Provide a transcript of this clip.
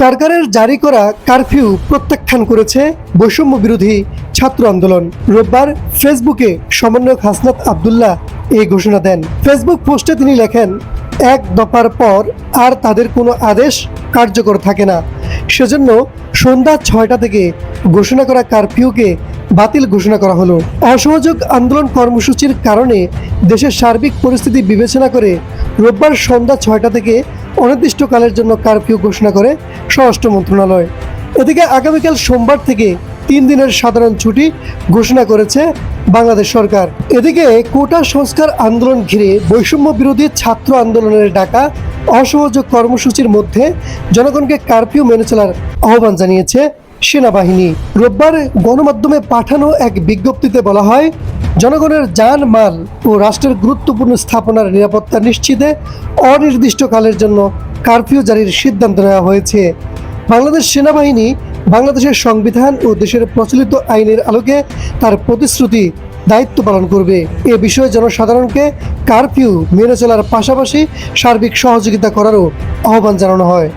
সরকারের জারি করা কারফিউ প্রত্যাখ্যান করেছে বৈষম্য বিরোধী ছাত্র আন্দোলন। রোববার ফেসবুকে সমন্বয়ক হাসনাত আবদুল্লাহ এই ঘোষণা দেন। ফেসবুক পোস্টে তিনি লেখেন, এক দফার পর আর তাদের কোনো আদেশ কার্যকর থাকে না। সেজন্য সন্ধ্যা ছয়টা থেকে ঘোষণা করা কারফিউকে বাতিল ঘোষণা করা হলো। অসহযোগ আন্দোলন কর্মসূচির কারণে দেশের সার্বিক পরিস্থিতি বিবেচনা করে রোববার সন্ধ্যা ছয়টা থেকে অনির্দিষ্টকালের জন্য কারফিউ ঘোষণা করে স্বরাষ্ট্র মন্ত্রণালয়। এদিকে আগামীকাল সোমবার থেকে তিন দিনের সাধারণ ছুটি ঘোষণা করেছে বাংলাদেশ সরকার। এদিকে কোটা সংস্কার আন্দোলন ঘিরে বৈষম্য বিরোধী ছাত্র আন্দোলনের ডাকা অসহযোগ কর্মসূচির মধ্যে জনগণকে কারফিউ মেনে চলার আহ্বান জানিয়েছে সেনাবাহিনী। রোববার গণমাধ্যমে পাঠানো এক বিজ্ঞপ্তিতে বলা হয় জনগণের যান, মাল ও রাষ্ট্রের গুরুত্বপূর্ণ স্থাপনার নিরাপত্তা নিশ্চিতে অনির্দিষ্টকালের জন্য কারফিউ জারির সিদ্ধান্ত নেওয়া হয়েছে। বাংলাদেশ সেনাবাহিনী বাংলাদেশের সংবিধান ও দেশের প্রচলিত আইনের আলোকে তার প্রতিশ্রুতি দায়িত্ব পালন করবে। এ বিষয়ে জনসাধারণকে কারফিউ মেনে চলার পাশাপাশি সার্বিক সহযোগিতা করারও আহ্বান জানানো হয়।